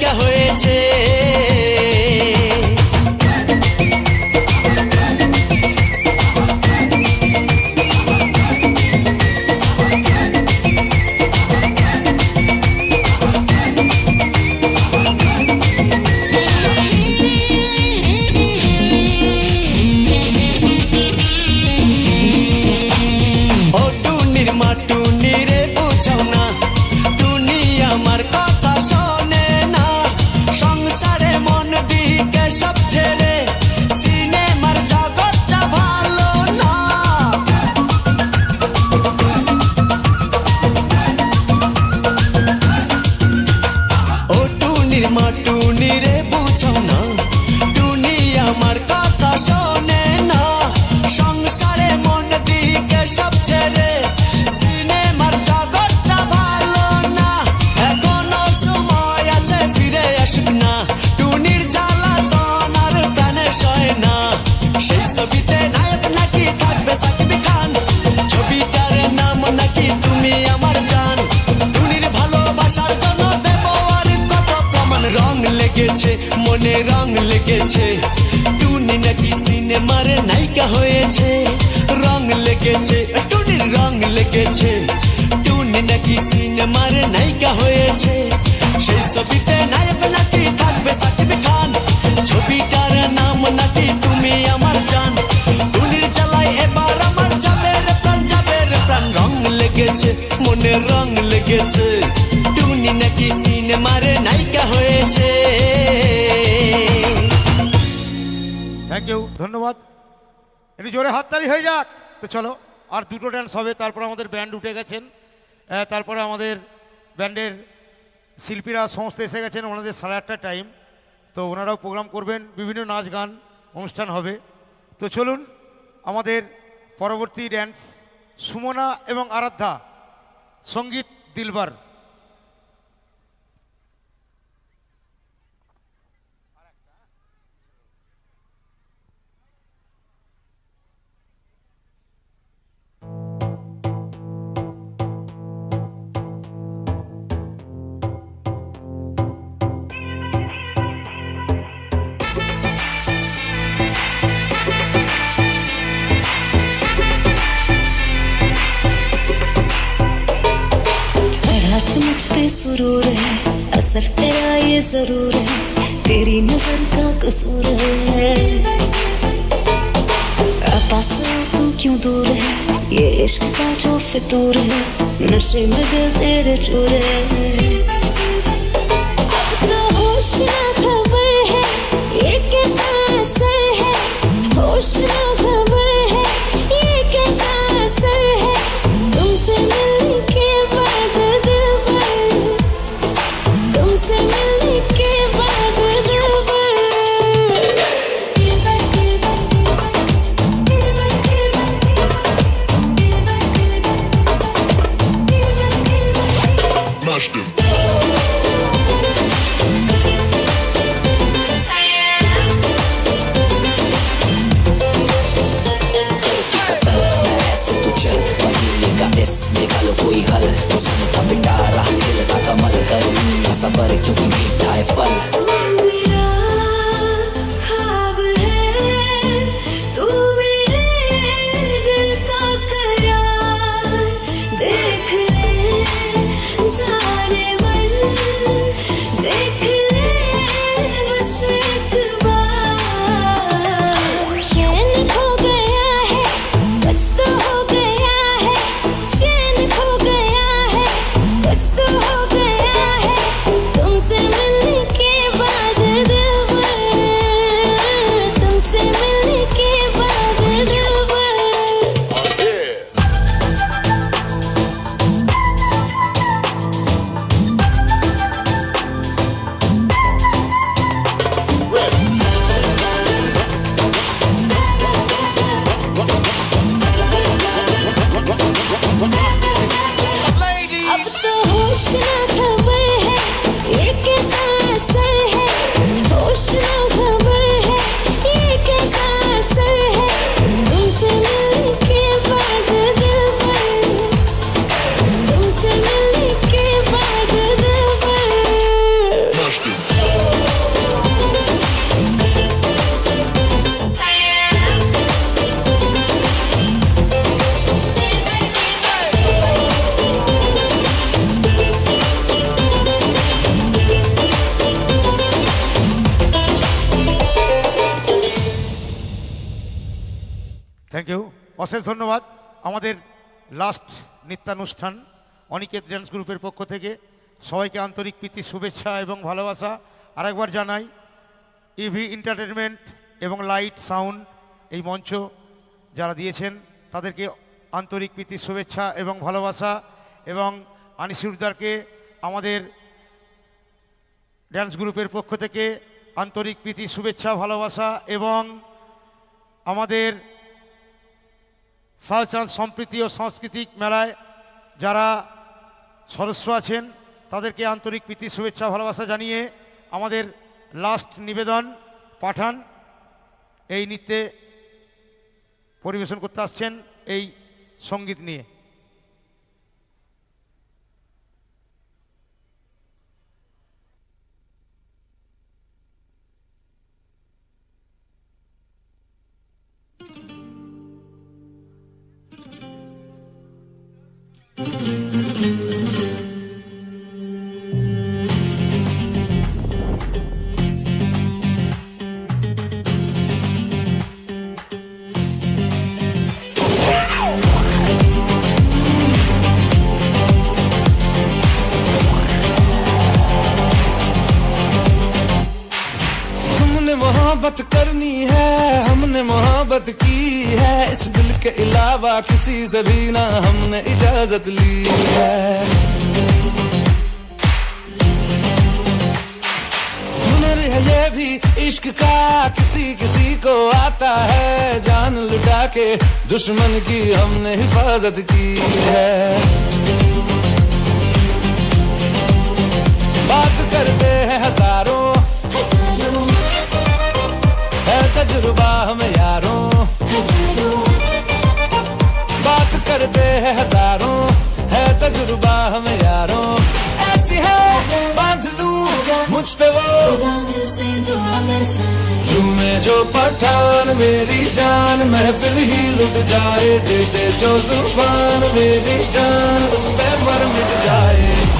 নায়িকা হয়েছে। লেগেছে টুনি নাকি সিনেমার নায়িকা হয়েছে। রং লেগেছে, টুনির রং লেগেছে। টুনি নাকি সিনেমার নায়িকা হয়েছে। সেই ছবিতে নায়ক নাকি থাকবে সাকিব খান। ছবিটার নাম নাকি তুমি আমার জান। টুনির জ্বালায় এবার আমার যাবে প্রাণ যাবে প্রাণ। রং লেগেছে মনে রং লেগেছে। থ্যাংক ইউ ধন্যবাদ। একটু জোরে হাততালি হয়ে যাক। তো চলো, আর দুটো ড্যান্স হবে। তারপর আমাদের ব্যান্ড উঠে গেছেন। তারপরে আমাদের ব্যান্ডের শিল্পীরা সমস্ত এসে গেছেন। ওনাদের সাড়ে আটটা টাইম তো ওনারাও প্রোগ্রাম করবেন। বিভিন্ন নাচ গান অনুষ্ঠান হবে। তো চলুন, আমাদের পরবর্তী ড্যান্স সুমনা এবং আরাধ্যা, সংগীত দিলবার। असर तेरा ये जरूर है तेरी नजर का कसूर है आ पास आ तू क्यों दूर है ये इश्क का जो फितूर है नशे में दिल तेरे चूर है fun. অশেষ ধন্যবাদ। আমাদের লাস্ট নৃত্যানুষ্ঠান, অনিকেত ড্যান্স গ্রুপের পক্ষ থেকে। সবাইকে আন্তরিক প্রীতি, শুভেচ্ছা এবং ভালোবাসা। আরেকবার জানাই ইভি এন্টারটেনমেন্ট এবং লাইট সাউন্ড এই মঞ্চ যারা দিয়েছেন, তাদেরকে আন্তরিক প্রীতি, শুভেচ্ছা এবং ভালোবাসা এবং আনিসুরদারকে আমাদের ড্যান্স গ্রুপের পক্ষ থেকে আন্তরিক প্রীতি, শুভেচ্ছা, ভালোবাসা এবং আমাদের শাহচাঁদ সম্প্রীতি ও সাংস্কৃতিক মেলায় যারা সদস্য আছেন, তাদেরকে আন্তরিক প্রীতি, শুভেচ্ছা, ভালোবাসা জানিয়ে আমাদের লাস্ট নিবেদন পাঠান। এই নৃত্যে পরিবেশন করতে আসছেন এই সংগীত নিয়ে। मोहब्बत करनी है हमने मोहब्बत की है इस दिल के किसी से भी ना हमने इजाज़त ली है। हुनर है ये भी इश्क का किसी किसी को आता है। जान लुटा के दुश्मन की हमने हिफाजत की है। बात करते हैं हज़ारों। है तजुर्बा हम यारों। हैं हज़ारों, है तजुर्बा हम यारों। ऐसी है, बाँध लू, मुझ पे वो। तुम्हें जो पठान, मेरी जान, महफिल ही लुट जाए, दे दे जो ज़ुबान, मेरी जान, उस पे मर मिट जाए।